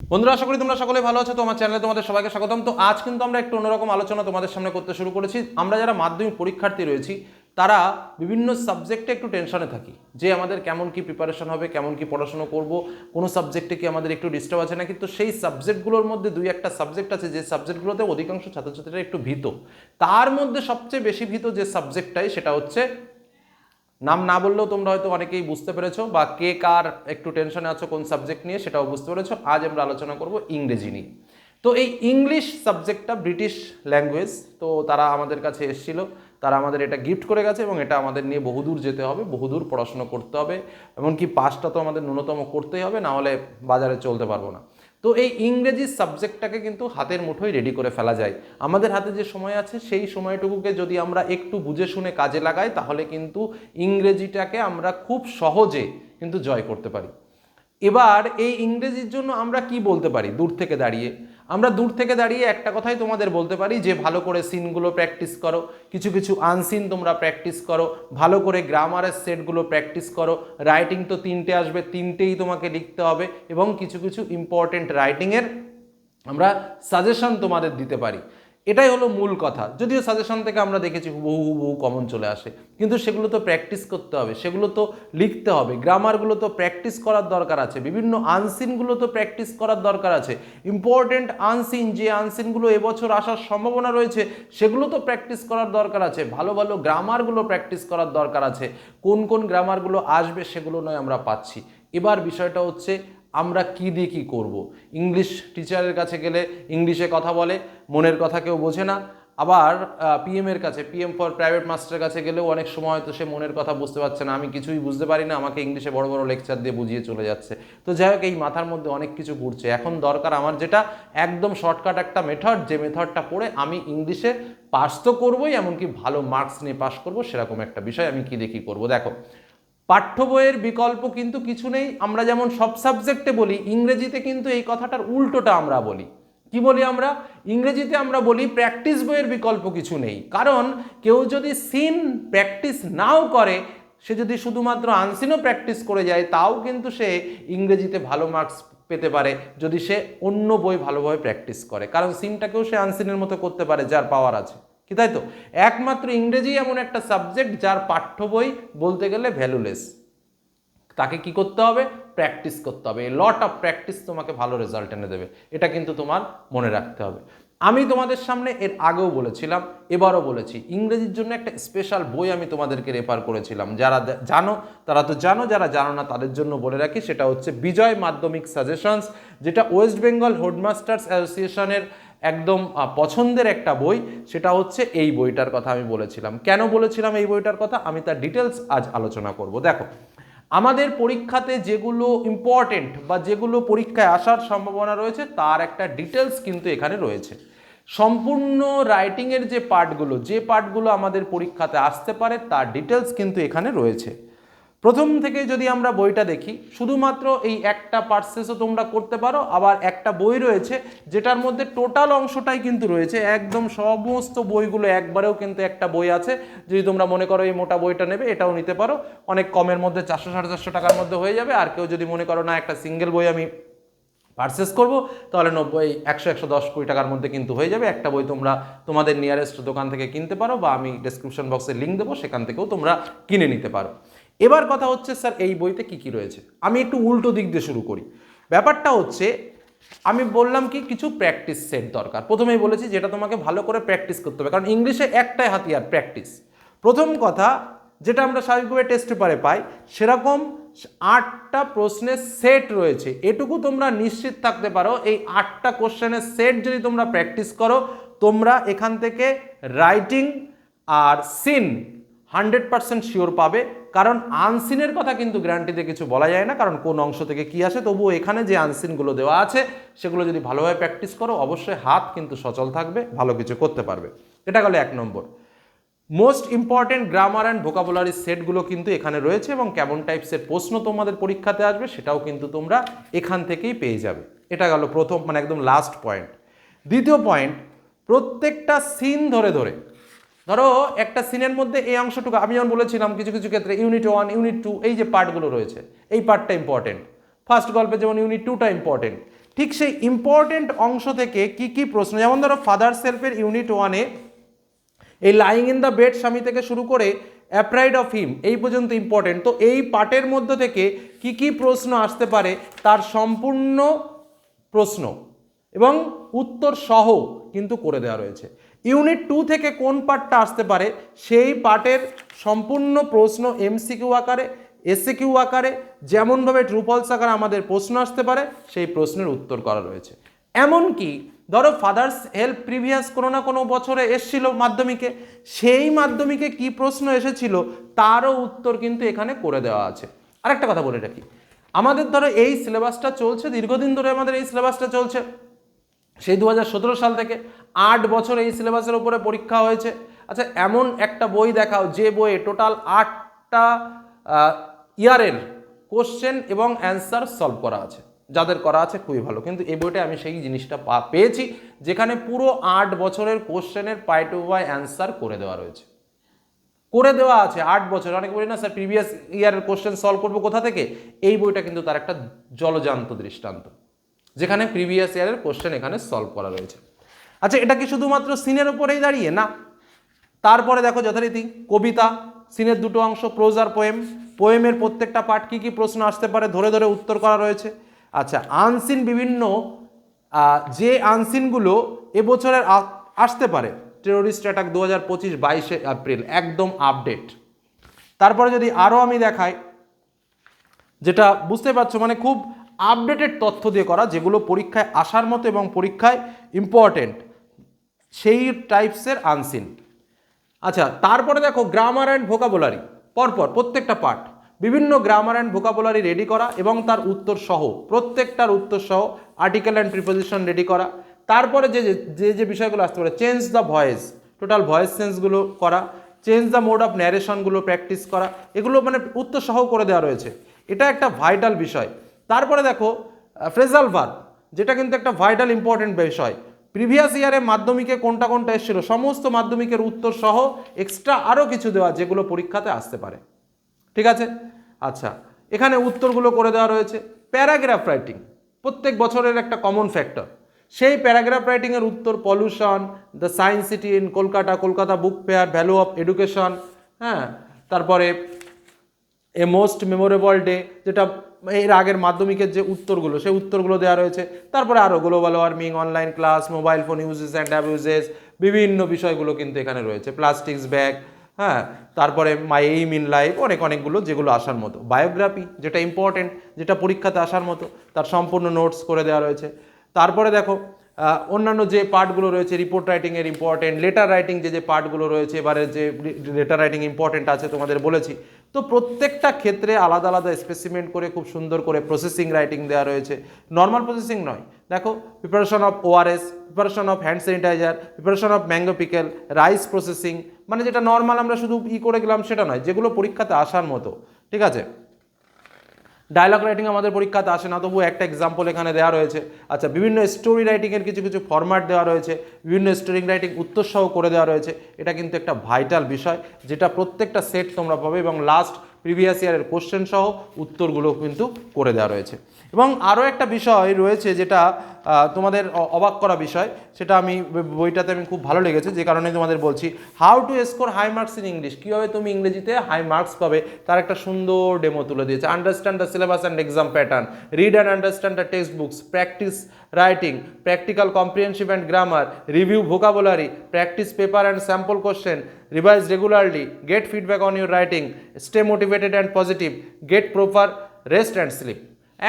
বন্ধুরা, আশা করি তোমরা সকলে ভালো আছো। তো আমার চ্যানেলে তোমাদের সবাইকে স্বাগতম। তো আজ কিন্তু আমরা একটু অন্যরকম আলোচনা তোমাদের সামনে করতে শুরু করেছি। আমরা যারা মাধ্যমিক পরীক্ষার্থী রয়েছি, তারা বিভিন্ন সাবজেক্টে একটু টেনশনে থাকি। যে আমাদের কেমন কি প্রিপারেশন হবে, কেমন কি পড়াশোনা করব, কোনো সাবজেক্টে কি আমাদের একটু ডিস্টার্ব আছে না কিন্তু সেই সাবজেক্টগুলোর মধ্যে দুই একটা সাবজেক্ট আছে, যে সাবজেক্টগুলোতে অধিকাংশ ছাত্রছাত্রীরা একটু ভীত। তার মধ্যে সবচেয়ে বেশি ভীত যে সাবজেক্টটাই সেটা হচ্ছে নাম না বললেও তোমরা হয়তো অনেকেই বুঝতে পেরেছ বা কে কার একটু টেনশনে আছো, কোন সাবজেক্ট নিয়ে, সেটাও বুঝতে পেরেছ। আজ আমরা আলোচনা করব ইংরেজি নিয়ে। তো এই ইংলিশ সাবজেক্টটা ব্রিটিশ ল্যাঙ্গুয়েজ তো তারা আমাদের কাছে এসেছিল। তারা আমাদের এটা গিফট করে গেছে এবং এটা আমাদের নিয়ে বহুদূর যেতে হবে, বহুদূর পড়াশোনা করতে হবে। এমনকি পাসটা তো আমাদের ন্যূনতম করতেই হবে, না হলে বাজারে চলতে পারব না। তো এই ইংরেজি সাবজেক্টটাকে কিন্তু হাতের মুঠোয় রেডি করে ফেলা যায়। আমাদের হাতে যে সময় আছে, সেই সময়টুকুকে যদি আমরা একটু বুঝে শুনে কাজে লাগাই, তাহলে কিন্তু ইংরেজিটাকে আমরা খুব সহজে কিন্তু জয় করতে পারি। এবার এই ইংরেজির জন্য আমরা কি বলতে পারি? দূর থেকে দাঁড়িয়ে। আমরা দূর থেকে দাঁড়িয়ে একটা কথাই তোমাদের বলতে পারি, যে ভালো করে সিনগুলো প্র্যাকটিস করো, কিছু কিছু আনসিন তোমরা প্র্যাকটিস করো, ভালো করে গ্রামারের সেটগুলো প্র্যাকটিস করো রাইটিং তো তিনটে আসবে, তিনটেই তোমাকে লিখতে হবে এবং কিছু কিছু ইম্পর্টেন্ট রাইটিংয়ের আমরা সাজেশন তোমাদের দিতে পারি। এটাই হলো মূল কথা। যদিও সাজেশন থেকে আমরা দেখেছি হুবহু হুবহু কমন চলে আসে। কিন্তু সেগুলো তো প্র্যাকটিস করতে হবে, সেগুলো তো লিখতে হবে। গ্রামারগুলো তো প্র্যাকটিস করার দরকার আছে। বিভিন্ন আনসিনগুলো তো প্র্যাকটিস করার দরকার আছে। ইম্পর্টেন্ট আনসিন যে আনসিনগুলো এবছর আসার সম্ভাবনা রয়েছে, সেগুলো তো প্র্যাকটিস করার দরকার আছে। ভালো ভালো গ্রামারগুলো প্র্যাকটিস করার দরকার আছে। কোন কোন গ্রামারগুলো আসবে সেগুলো নয় আমরা পাচ্ছি। এবার বিষয়টা হচ্ছে আমরা কি দিয়ে কী করব? ইংলিশ টিচারের কাছে গেলে ইংলিশে কথা বলে, মনের কথা কেউ বোঝে না। আবার পিএমের কাছে পিএম ফর প্রাইভেট মাস্টারের কাছে গেলেও অনেক সময় হয়তো সে মনের কথা বুঝতে পারছে না। আমি কিছুই বুঝতে পারি না, আমাকে ইংলিশে বড় বড় লেকচার দিয়ে বুঝিয়ে চলে যাচ্ছে। তো যাই হোক, এই মাথার মধ্যে অনেক কিছু ঘুরছে। এখন দরকার আমার যেটা, একদম শর্টকাট একটা মেথড যে মেথডটা পড়ে আমি ইংলিশে পাস তো করবোই, এমনকি ভালো মার্কস নিয়ে পাস করব, সেরকম একটা বিষয় আমি কি দেখি করব? দেখো পাঠ্য বইয়ের বিকল্প কিন্তু কিছু নেই। আমরা যেমন সব সাবজেক্টে বলি, ইংরেজিতে কিন্তু এই কথাটার উল্টোটা আমরা বলি। কি বলি আমরা? ইংরেজিতে আমরা বলি, প্র্যাকটিস বইয়ের বিকল্প কিছু নেই। কারণ কেউ যদি সিন প্র্যাকটিস নাও করে, সে যদি শুধুমাত্র আনসিনও প্র্যাকটিস করে যায়, তাও কিন্তু সে ইংরেজিতে ভালো মার্কস পেতে পারে, যদি সে অন্য বই ভালোভাবে প্র্যাকটিস করে। কারণ সিনটাকেও সে আনসিনের মতো করতে পারে, যার পাওয়ার আছে। কি তাই তো? একমাত্র ইংরেজি এমন একটা সাবজেক্ট যার পাঠ্য বই বলতে গেলে ভ্যালুলেস তাকে কি করতে হবে? প্র্যাকটিস করতে হবে। লট অফ প্র্যাকটিস তোমাকে ভালো রেজাল্ট এনে দেবে। এটা কিন্তু তোমার মনে রাখতে হবে। আমি তোমাদের সামনে এর আগেও বলেছিলাম, এবারও বলেছি, ইংরেজির জন্য একটা স্পেশাল বই আমি তোমাদেরকে রেফার করেছিলাম। যারা জানো, তারা তো জানো, যারা জানো না, তাদের জন্য বলে রাখি, সেটা হচ্ছে বিজয় মাধ্যমিক সাজেশনস যেটা ওয়েস্ট বেঙ্গল হেডমাস্টার্স অ্যাসোসিয়েশনের একদম পছন্দের একটা বই, সেটা হচ্ছে এই বইটার কথা আমি বলেছিলাম। কেন বলেছিলাম এই বইটার কথা? আমি তার ডিটেলস আজ আলোচনা করব। দেখো, আমাদের পরীক্ষাতে যেগুলো ইম্পর্টেন্ট বা যেগুলো পরীক্ষায় আসার সম্ভাবনা রয়েছে, তার একটা ডিটেলস কিন্তু এখানে রয়েছে। সম্পূর্ণ রাইটিংয়ের যে পার্টগুলো যে পার্টগুলো আমাদের পরীক্ষাতে আসতে পারে, তার ডিটেলস কিন্তু এখানে রয়েছে। প্রথম থেকে যদি আমরা বইটা দেখি, শুধুমাত্র এই একটা পার্সেসও তোমরা করতে পারো, আবার একটা বই রয়েছে যেটার মধ্যে টোটাল অংশটাই কিন্তু রয়েছে। একদম সমস্ত বইগুলো একবারেও কিন্তু একটা বই আছে। যদি তোমরা মনে করো এই মোটা বইটা নেবে, এটাও নিতে পারো। অনেক কমের মধ্যে চারশো, সাড়ে চারশো টাকার মধ্যে হয়ে যাবে। আর কেউ যদি মনে করো না একটা সিঙ্গেল বই আমি পারচেস করব, তাহলে নব্বই, একশো একশো দশ কোটি টাকার মধ্যে কিন্তু হয়ে যাবে। একটা বই তোমরা তোমাদের নিয়ারেস্ট দোকান থেকে কিনতে পারো বা আমি ডেসক্রিপশন বক্সে লিঙ্ক দেবো, সেখান থেকেও তোমরা কিনে নিতে পারো। এবার কথা হচ্ছে, স্যার, এই বইতে কি কি রয়েছে? আমি একটু উল্টো দিক দিয়ে শুরু করি। ব্যাপারটা হচ্ছে, আমি বললাম কি, কিছু প্র্যাকটিস সেট দরকার। প্রথমেই বলেছি যেটা তোমাকে ভালো করে প্র্যাকটিস করতে হবে, কারণ ইংলিশে একটাই হাতিয়ার প্র্যাকটিস প্রথম কথা, যেটা আমরা স্বাভাবিকভাবে টেস্ট পেপারে পাই, সেরকম আটটা প্রশ্নের সেট রয়েছে। এটুকু তোমরা নিশ্চিত থাকতে পারো, এই আটটা কোশ্চেনের সেট যদি তোমরা প্র্যাকটিস করো, তোমরা এখান থেকে রাইটিং আর সিন হান্ড্রেড পার্সেন্ট শিওর পাবে। কারণ আনসিনের কথা কিন্তু গ্যারান্টিতে কিছু বলা যায় না, কারণ কোন অংশ থেকে কি আসে, তবুও এখানে যে আনসিনগুলো দেওয়া আছে, সেগুলো যদি ভালোভাবে প্র্যাকটিস করো, অবশ্যই হাত কিন্তু সচল থাকবে, ভালো কিছু করতে পারবে। এটা গেল এক নম্বর। Most important grammar and vocabulary সেটগুলো কিন্তু এখানে রয়েছে এবং কেমন টাইপসের প্রশ্ন তোমাদের পরীক্ষাতে আসবে, সেটাও কিন্তু তোমরা এখান থেকেই পেয়ে যাবে। এটা গেল প্রথম মানে একদম লাস্ট পয়েন্ট দ্বিতীয় পয়েন্ট প্রত্যেকটা সিন ধরে ধরে ধরো, একটা সিনের মধ্যে এই অংশটুকু আমি যেমন বলেছিলাম, কিছু কিছু ক্ষেত্রে ইউনিট ওয়ান ইউনিট টু এই যে পার্টগুলো রয়েছে, এই পার্টটা ইম্পর্টেন্ট ফার্স্ট গল্পে যেমন ইউনিট টুটা ইম্পর্টেন্ট ঠিক সেই ইম্পর্টেন্ট অংশ থেকে কি কি প্রশ্ন, যেমন ধরো ফাদার সেলফের ইউনিট ওয়ানে এই লাইং ইন দ্য বেড স্বামী থেকে শুরু করে অ্যাপ্রাইড অফ হিম এই পর্যন্ত ইম্পর্টেন্ট তো এই পার্টের মধ্য থেকে কি কি প্রশ্ন আসতে পারে, তার সম্পূর্ণ প্রশ্ন এবং উত্তর সহ কিন্তু করে দেওয়া রয়েছে। ইউনিট টু থেকে কোন পার্টটা আসতে পারে? সেই পার্টের সম্পূর্ণ প্রশ্ন এমসিকিউ আকারে এসিকিউ আকারে, যেমনভাবে ট্রুপলস আকারে আমাদের প্রশ্ন আসতে পারে, সেই প্রশ্নের উত্তর করা রয়েছে। এমনকি ধরো ফাদার্স হেল্প প্রিভিয়াস কোনো না কোনো বছরে এসছিল মাধ্যমিকে, সেই মাধ্যমিকে কি প্রশ্ন এসেছিল তারও উত্তর কিন্তু এখানে করে দেওয়া আছে। আরেকটা কথা বলে রাখি, আমাদের ধরো এই সিলেবাসটা চলছে, দীর্ঘদিন ধরে আমাদের এই সিলেবাসটা চলছে। সেই দু হাজার সতেরো সাল থেকে আট বছর এই সিলেবাসের উপরে পরীক্ষা হয়েছে। আচ্ছা এমন একটা বই দেখাও, যে বইয়ে টোটাল আটটা ইয়ারের কোশ্চেন এবং অ্যান্সার সলভ করা আছে। যাদের করা আছে, খুবই ভালো। কিন্তু এই বইটা আমি সেই জিনিসটা পা, পেয়েছি, যেখানে পুরো আট বছরের কোশ্চেনের পাই টু পাই অ্যান্সার করে দেওয়া রয়েছে। করে দেওয়া আছে আট বছর। অনেকে বলি, না স্যার প্রিভিয়াস ইয়ারের কোশ্চেন সলভ করব কোথা থেকে? এই বইটা কিন্তু তার একটা জলজান্ত দৃষ্টান্ত, যেখানে প্রিভিয়াস ইয়ারের কোশ্চেন এখানে সলভ করা রয়েছে। আচ্ছা এটা কি শুধুমাত্র সিনের উপরেই দাঁড়িয়ে? না। তারপরে দেখো যথারীতি কবিতা, সিনের দুটো অংশ প্রোজ আর পোয়েম পোয়েমের প্রত্যেকটা পার্ট কী কী প্রশ্ন আসতে পারে? ধরে ধরে উত্তর করা রয়েছে। আচ্ছা আনসিন বিভিন্ন যে আনসিনগুলো এবছরের আসতে পারে। টেরোরিস্ট অ্যাটাক দু হাজার পঁচিশ বাইশে এপ্রিল, একদম আপডেট তারপরে যদি আরও আমি দেখাই, যেটা বুঝতে পারছ মানে খুব আপডেটেড তথ্য দিয়ে করা, যেগুলো পরীক্ষায় আসার মতো এবং পরীক্ষায় ইম্পর্টেন্ট সেই টাইপসের আনসিন আচ্ছা তারপরে দেখো গ্রামার অ্যান্ড ভোকাবুলারি পরপর প্রত্যেকটা পার্ট বিভিন্ন গ্রামার অ্যান্ড ভোকাবুলারি রেডি করা এবং তার উত্তর সহ, প্রত্যেকটার উত্তর সহ আর্টিকেল অ্যান্ড প্রিপোজিশন রেডি করা। তারপরে যে, যে- যে বিষয়গুলো আসতে পারে change the voice total voice চেঞ্জগুলো করা চেঞ্জ দ্য মোড অফ ন্যারেশনগুলো প্র্যাকটিস করা, এগুলো মানে উত্তর সহ করে দেওয়া রয়েছে। এটা একটা ভাইটাল বিষয়। তারপরে দেখো ফ্রেজাল ভার্ব যেটা কিন্তু একটা ভাইটাল ইম্পর্টেন্ট বিষয়। প্রিভিয়াস ইয়ারে মাধ্যমিকে কোনটা কোনটা এসেছিল? সমস্ত মাধ্যমিকের উত্তর সহ এক্সট্রা আরও কিছু দেওয়া যেগুলো পরীক্ষাতে আসতে পারে। ঠিক আছে? আচ্ছা এখানে উত্তরগুলো করে দেওয়া রয়েছে। প্যারাগ্রাফ রাইটিং প্রত্যেক বছরের একটা কমন ফ্যাক্টর সেই প্যারাগ্রাফ রাইটিংয়ের উত্তর pollution the science city in Kolkata Kolkata book fair value of education হ্যাঁ? তারপরে এ মোস্ট মেমোরেবল ডে যেটা এর আগের মাধ্যমিকের যে উত্তরগুলো, সেই উত্তরগুলো দেওয়া রয়েছে। তারপরে আরও global warming online class mobile phone uses and abuses বিভিন্ন বিষয়গুলো কিন্তু এখানে রয়েছে। প্লাস্টিক্স ব্যাগ হ্যাঁ তারপরে মাই এইম ইন লাইফ অনেক অনেকগুলো যেগুলো আসার মতো। বায়োগ্রাফি যেটা ইম্পর্টেন্ট যেটা পরীক্ষাতে আসার মতো, তার সম্পূর্ণ নোটস করে দেওয়া রয়েছে। তারপরে দেখো অন্যান্য যে পার্টগুলো রয়েছে রিপোর্ট রাইটিংয়ের ইম্পর্টেন্ট লেটার রাইটিং যে যে পার্টগুলো রয়েছে, এবারে যে লেটার রাইটিং ইম্পর্টেন্ট আছে তোমাদের বলেছি। তো প্রত্যেকটা ক্ষেত্রে আলাদা আলাদা স্পেসিমেন্ট করে, খুব সুন্দর করে প্রসেসিং রাইটিং দেওয়া রয়েছে। নর্মাল প্রসেসিং নয়। দেখো preparation of ORS preparation of hand sanitiser preparation of mango pickle rice processing মানে যেটা নর্মাল আমরা শুধু ই করে গেলাম সেটা নয়, যেগুলো পরীক্ষাতে আসার মতো। ঠিক আছে? ডায়লগ রাইটিং আমাদের পরীক্ষাতে আসে না তবু একটা এক্সাম্পল এখানে দেওয়া রয়েছে। আচ্ছা বিভিন্ন স্টোরি রাইটিংয়ের কিছু কিছু ফরম্যাট দেওয়া রয়েছে, বিভিন্ন স্টোরি রাইটিং উত্তরসহ করে দেওয়া রয়েছে। এটা কিন্তু একটা ভাইটাল বিষয়, যেটা প্রত্যেকটা সেট তোমরা পাবে এবং লাস্ট প্রিভিয়াস ইয়ারের কোশ্চেন সহ উত্তরগুলো কিন্তু করে দেওয়া রয়েছে। এবং আরও একটা বিষয় রয়েছে যেটা তোমাদের অবাক করা বিষয়, সেটা আমি বইটাতে আমি খুব ভালো লেগেছে, যে কারণে তোমাদের বলছি how to score high marks in English কীভাবে তুমি ইংরেজিতে হাই মার্কস পাবে, তার একটা সুন্দর ডেমো তুলে দিয়েছে। Understand the syllabus and exam pattern read and understand the text books practice writing practical comprehensive and grammar review vocabulary practice paper and sample question revise regularly get feedback on your writing stay motivated and positive get proper rest and sleep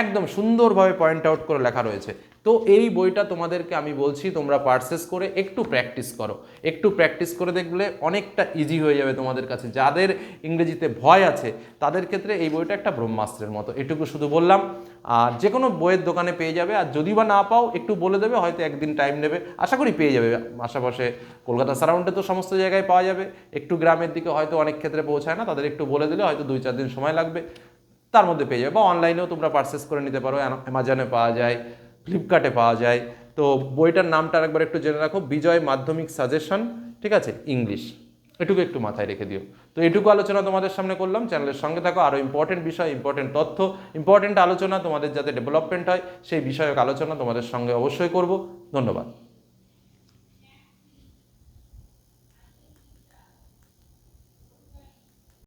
একদম সুন্দরভাবে point out করে লেখা রয়েছে। তো এই বইটা তোমাদেরকে আমি বলছি, তোমরা পারচেস করে একটু প্র্যাকটিস করো। একটু প্র্যাকটিস করে দেখলে অনেকটা ইজি হয়ে যাবে তোমাদের কাছে। যাদের ইংরেজিতে ভয় আছে, তাদের ক্ষেত্রে এই বইটা একটা ব্রহ্মাস্ত্রের মতো। এটুকু শুধু বললাম। আর যে কোনো বইয়ের দোকানে পেয়ে যাবে, আর যদি বা না পাও, একটু বলে দেবে, হয়তো একদিন টাইম নেবে। আশা করি পেয়ে যাবে। আশেপাশে কলকাতা সারাউন্ডে তো সমস্ত জায়গায় পাওয়া যাবে। একটু গ্রামের দিকে হয়তো অনেক ক্ষেত্রে পৌঁছায় না, তাদের একটু বলে দিলে হয়তো দুই চার দিন সময় লাগবে। তার মধ্যে পেয়ে যাবে। বা অনলাইনেও তোমরা পারচেস করে নিতে পারো। অ্যামাজনে পাওয়া যায়। ফ্লিপকার্টে পাওয়া যায়। তো বইটার নামটা একবার একটু জেনে রাখো, বিজয় মাধ্যমিক সাজেশন ঠিক আছে? ইংলিশ এটুকু একটু মাথায় রেখে দিও। তো এটুকু আলোচনা তোমাদের সামনে করলাম, চ্যানেলের সঙ্গে থাকো আরও ইম্পর্টেন্ট বিষয় ইম্পর্টেন্ট তথ্য ইম্পর্টেন্ট আলোচনা তোমাদের যাতে ডেভেলপমেন্ট হয়, সেই বিষয়ক আলোচনা তোমাদের সঙ্গে অবশ্যই করব। ধন্যবাদ।